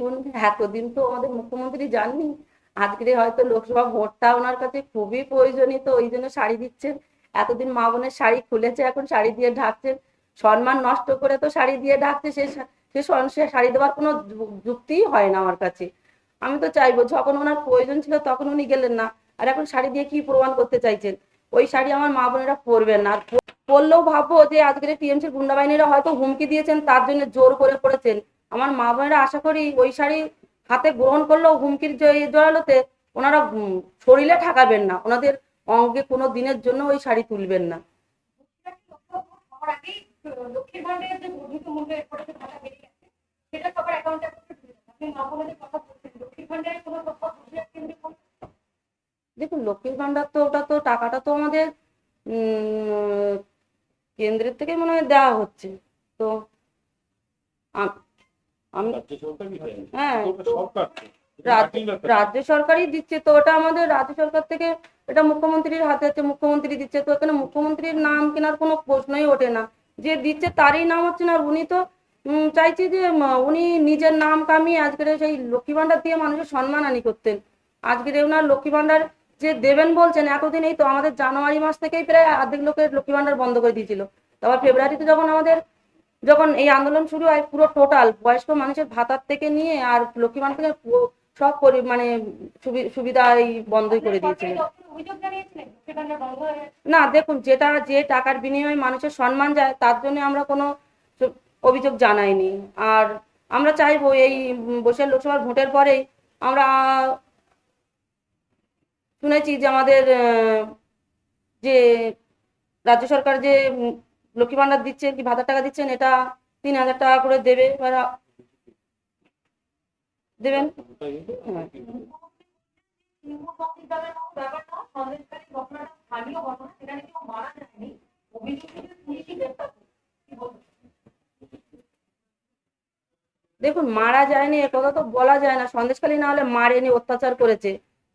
দেখুন, এতদিন তো আমাদের মুখ্যমন্ত্রী যাননি। আজকে হয়তো লোকসভা ভোটটা ওনার কাছে খুবই প্রয়োজনীয়, তো ওই জন্য শাড়ি দিচ্ছেন। এতদিন মা বোনের শাড়ি খুলেছে, এখন শাড়ি দিয়ে ঢাকছেন। সম্মান নষ্ট করে তো শাড়ি দিয়ে ঢাকছে, সে সে শাড়ি দেওয়ার কোনো যু- যুক্তিই হয় না আমার কাছে। আমি তো চাইব, যখন ওনার প্রয়োজন ছিল তখন উনি গেলেন না। আর এখন শাড়ি দিয়ে কি প্রমাণ করতে চাইছেন? ওই শাড়ি আমার মা বোনেরা পরবেন না। আর পরলেও ভাববো যে আজকের টিএমসির গুন্ডা বাহিনীরা হয়তো হুমকি দিয়েছেন, তার জন্য জোর করে পড়েছেন। আমার মা বোনেরা আশা করি ওই শাড়ি হাতে গ্রহণ করলেও হুমকির জড়ালোতে ওনারা শরীরে ঠাকাবেন না। ওনাদের অঙ্গে কোনো দিনের জন্য ওই শাড়ি তুলবেন না। দেখুন, লক্ষ্মীর ভান্ডার তো ওটা তো, টাকাটা তো আমাদের কেন্দ্রের থেকে মনে হয় দেওয়া হচ্ছে। তো আম- আমি রাজ্য সরকারই হ্যাঁ। রাজ্য সরকারই দিচ্ছে তো ওটা আমাদের রাজ্য সরকার থেকে এটা মুখ্যমন্ত্রীর হাতে আছে মুখ্যমন্ত্রী দিচ্ছে তো এখানে মুখ্যমন্ত্রীর নাম কেনার কোনো প্রশ্নই ওঠে না। যে দিচ্ছে তারই নাম হচ্ছে না উনি তো চাইছে যে উনি নিজের নাম কামিয়ে আজকের সেই লক্ষ্মী ভান্ডার দিয়ে মানুষের সম্মান আনি করতেন। আজকের ওনার লক্ষ্মী ভান্ডার যে দেবেন বলছেন এতদিন এই তো আমাদের জানুয়ারি মাস থেকেই প্রায় অর্ধেক লোকের লক্ষ্মী ভান্ডার বন্ধ করে দিয়েছিল। তারপর ফেব্রুয়ারিতে যখন আমাদের যখন এই আন্দোলন শুরু হয় পুরো টোটাল বয়স্ক মানুষের ভাতার থেকে নিয়ে আর লক্ষ্মী ভান্ডার থেকে সব পরি- মানে সুবি- সুবিধা এই বন্ধই করে দিয়েছিলেন না দেখুন যেটা যে টাকার বিনিময়ে মানুষের সম্মান যায় তার জন্য আমরা কোনো অভিযোগ জানাইনি। আর আমরা চাইব এই বসে লোকসভার ভোটের পরেই আমরা শুনেছি যে আমাদের যে রাজ্য সরকার যে লক্ষ্মী ভান্ডার দিচ্ছেন কি ভাতার টাকা দিচ্ছেন, এটা তিন হাজার টাকা করে দেবে দেবেন? দেখুন, মারা যায়নি, এ কথা তো বলা যায় না। সন্দেশখালী না হলে মারেনি, অত্যাচার করেছে।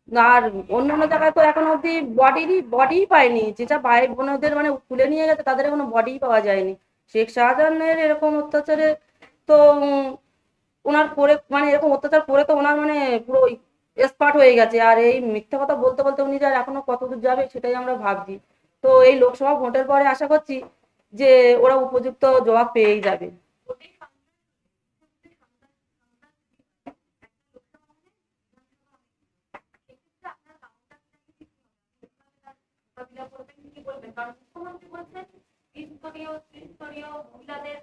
আর অন্যান্য জায়গায় তো এখন অব্দি বডিরই বডিই পায়নি। যেটা ভাই বোনদের মানে খুলে নিয়ে গেছে, তাদের এখনও বডিই পাওয়া যায়নি। শেখ শাহজাহানের এরকম অত্যাচারে তো ওনার করে মানে এরকম অত্যাচার করে তো ওনার মানে পুরো এক্সপার্ট হয়ে গেছে। আর এই মিথ্যা কথা বলতে বলতে উনি যার এখনও কতদূর যাবে, সেটাই আমরা ভাবছি। তো এই লোকসভা ভোটের পরে আশা করছি যে ওরা উপযুক্ত জবাব পেয়েই যাবে। মোকাবিলা করবেন, কি বলবেন? কারণ মুখ্যমন্ত্রী বলছেন ত্রিস্তরীয় ত্রিস্তরীয় মহিলাদের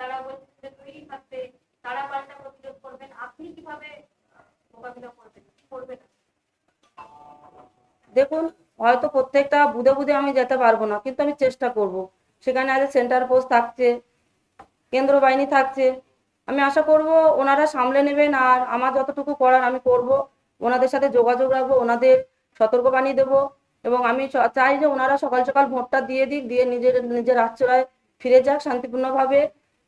তারা বলছেন যে তৈরি থাকতে তারা পাল্টা প্রতিরোধ করবেন। আপনি কীভাবে মোকাবিলা করবেন? করবেন? দেখুন, হয়তো প্রত্যেকটা বুধে বুধে আমি যেতে পারব না, কিন্তু আমি চেষ্টা করব। সেখানে আজ সেন্টার পোস্ট থাকছে, কেন্দ্র বাহিনী থাকছে। আমি আশা করব ওনারা সামলে নেবেন আর আমার যতটুকু করার আমি করব, ওনাদের সাথে যোগাযোগ রাখব, ওনাদের সতর্কবাণী দেবো। এবং আমি চাই যে ওনারা সকাল সকাল ভোটটা দিয়ে দিক, দিয়ে নিজের নিজের আশ্রয় ফিরে যাক শান্তিপূর্ণভাবে।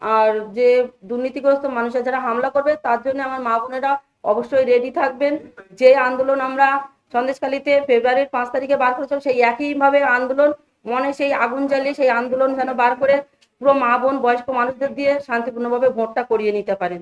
আর যে দুর্নীতিগ্রস্ত মানুষের যারা হামলা করবে, তার জন্য আমার মা বোনেরা অবশ্যই রেডি থাকবেন। যে আন্দোলন আমরা সন্দেশখালীতে ফেব্রুয়ারির পাঁচ তারিখে বার করেছিলাম, সেই একইভাবে আন্দোলন, মনে সেই আগুন জ্বালিয়ে সেই আন্দোলন যেন বার করে পুরো মা বোন, বয়স্ক মানুষদের দিয়ে শান্তিপূর্ণভাবে ভোটটা করিয়ে নিতে পারেন।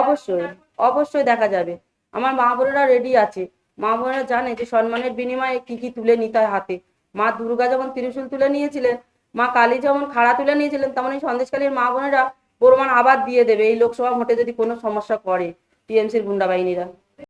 অবশ্যই। অবশ্যই দেখা যাবে। আমার মা বোনেরা রেডি আছে। মা বোনেরা জানে যে সম্মানের বিনিময়ে কি কি তুলে নিতে হয় হাতে। মা দুর্গা যেমন ত্রিশূল তুলে নিয়েছিলেন, মা কালী যেমন খাড়া তুলে নিয়েছিলেন, তেমন এই সন্দেশকালীর মা বোনেরা প্রমাণ আবার দিয়ে দেবে। এই লোকসভা ভোটে যদি কোনো সমস্যা করে টিএমসির গুন্ডা বাহিনীরা